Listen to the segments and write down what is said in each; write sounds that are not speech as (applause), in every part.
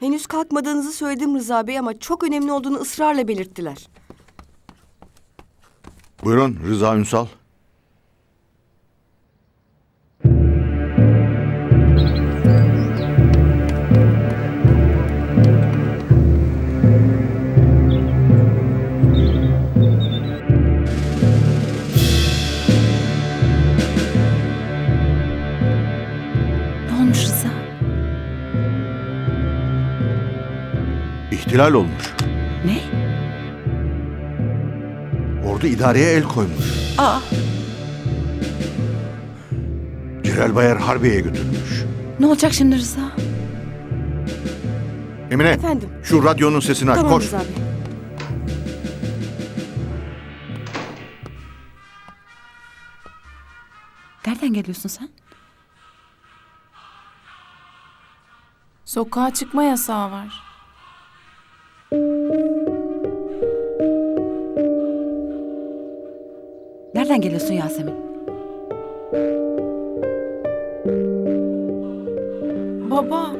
Henüz kalkmadığınızı söyledim Rıza Bey ama çok önemli olduğunu ısrarla belirttiler. Buyurun Rıza Ünsal. İhtilal olmuş. Ne? Ordu idareye el koymuş. Aa, Celal Bayar Harbiye'ye götürülmüş. ne olacak şimdi Rıza? Emine Efendim? şu radyonun sesini aç Tamam koş. Rıza Bey. Nereden geliyorsun sen? Sokağa çıkma yasağı var. Nereden geliyorsun Yasemin? Baba,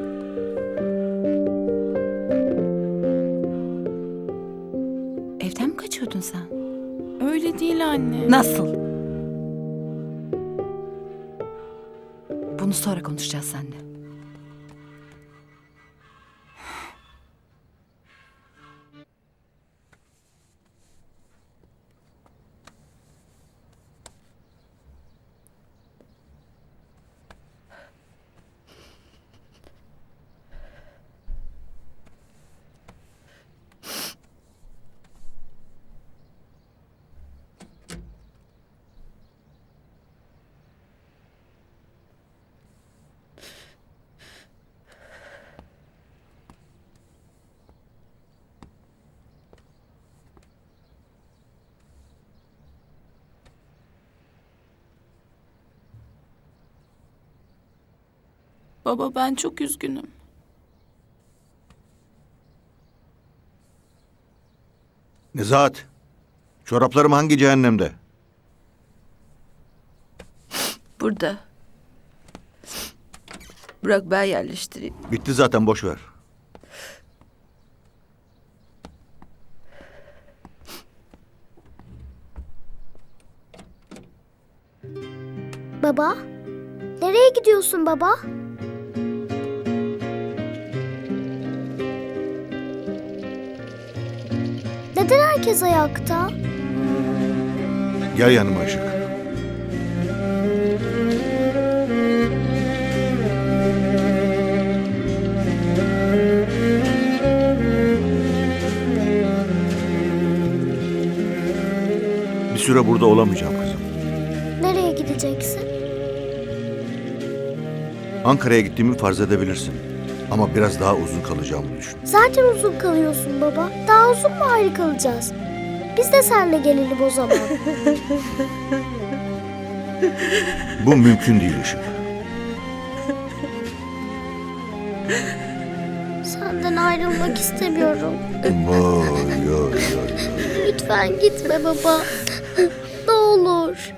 Evden mi kaçıyordun sen? öyle değil anne. Nasıl? Bunu sonra konuşacağız seninle. Baba ben çok üzgünüm. Nezahat. Çoraplarım hangi cehennemde? Burada. Bırak ben yerleştireyim. Bitti zaten boş ver. Baba? Nereye gidiyorsun baba? Herkes ayakta? Gel yanıma Işık. Bir süre burada olamayacağım kızım. Nereye gideceksin? Ankara'ya gittiğimi farz edebilirsin. Ama biraz daha uzun kalacağımı düşün. Zaten uzun kalıyorsun baba. Uzun mu ayrı kalacağız? Biz de seninle gelelim o zaman. (laughs) Bu mümkün değil Işık. Senden ayrılmak istemiyorum. Vay, vay, vay. Lütfen gitme baba. ne olur.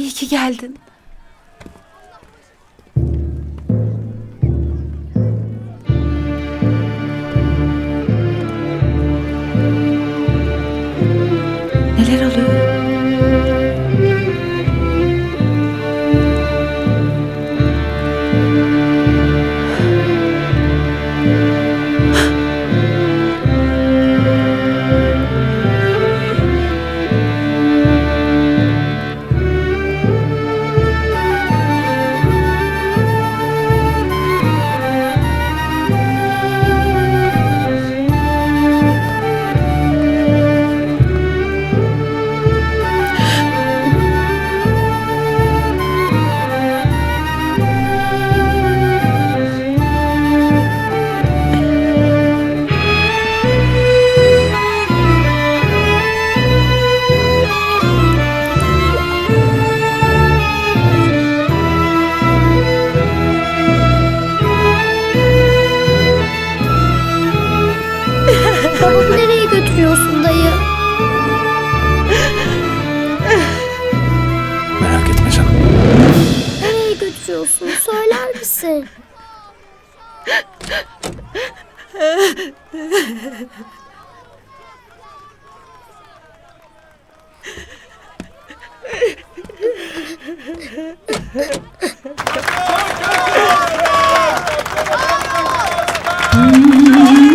İyi ki geldin. Götürüyorsun dayı? Merak etme canım. Nereye götürüyorsun? Söyler misin? Baba.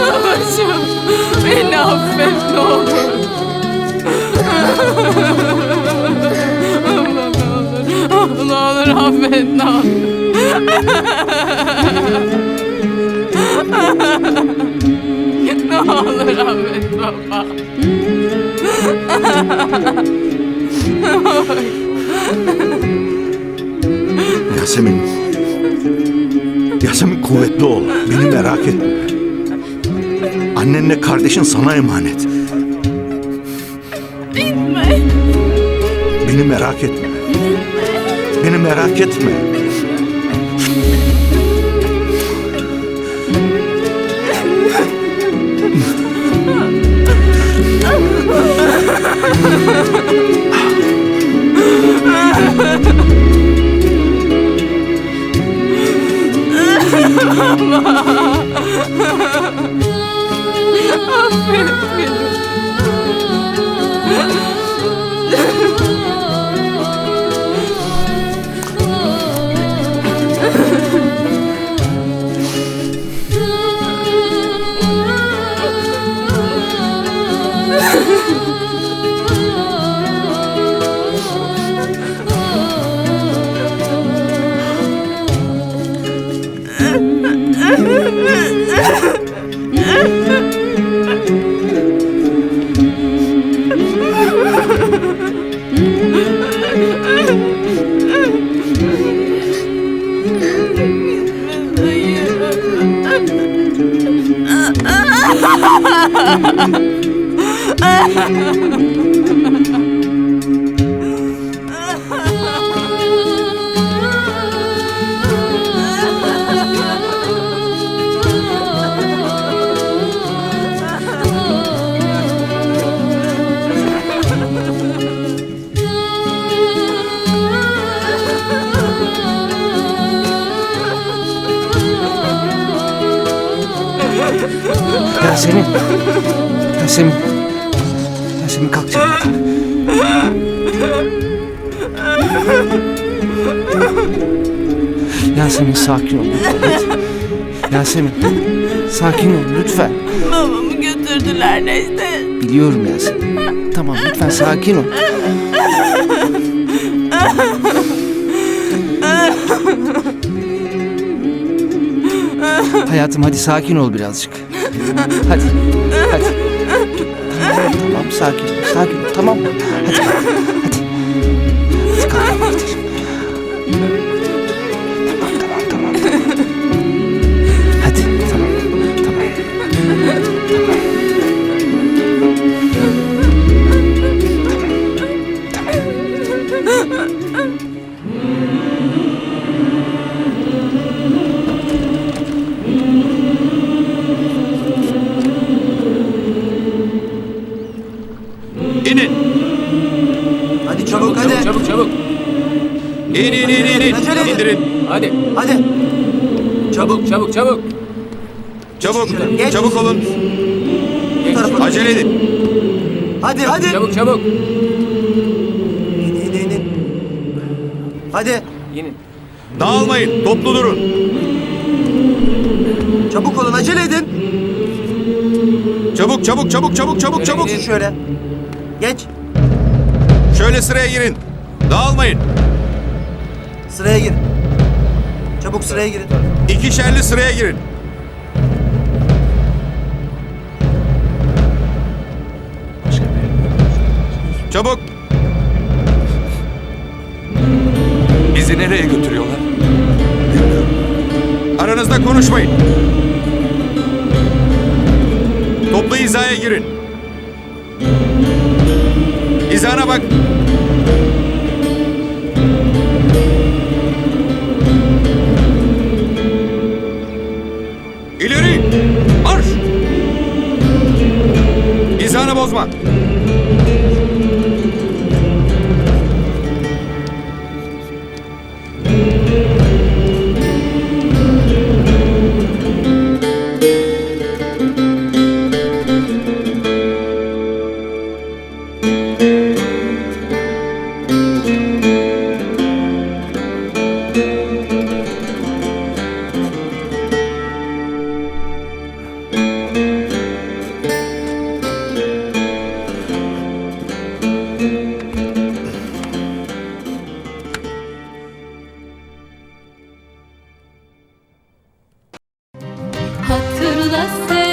Babacığım beni affet ne olur. Ne olur affet ne olur. Ne olur affet baba. Yasemin. Yasemin kuvvetli ol. Beni merak etme. Annenle kardeşin sana emanet. Gitme. Beni merak etme. Beni merak etme. Yasemin. Yasemin. (laughs) Yasemin sakin ol. Yasemin sakin ol lütfen. Babamı götürdüler neyse. Biliyorum Yasemin. Tamam lütfen sakin ol. Hayatım hadi sakin ol birazcık. Hadi. Hadi. Tamam, tamam sakin ol. Sakin ol. Tamam. Hadi. Hadi. Hadi İn in in in. in. Acele edin. İndirin. Hadi. Hadi. Çabuk çabuk çabuk. Çabuk. Geç. Çabuk olun. Bu tarafa. Acele edin. Hadi hadi. Çabuk çabuk. İn in in. in. Hadi. Dağılmayın. Toplu durun. Çabuk olun acele edin. Çabuk çabuk çabuk çabuk çabuk çabuk. Geç şöyle. Geç. Şöyle sıraya girin. Dağılmayın. Sıraya gir. Çabuk sıraya girin. İkişerli sıraya girin. Çabuk. Bizi nereye götürüyorlar? Aranızda konuşmayın. Toplu hizaya girin. Hizana bak. Hatırla sen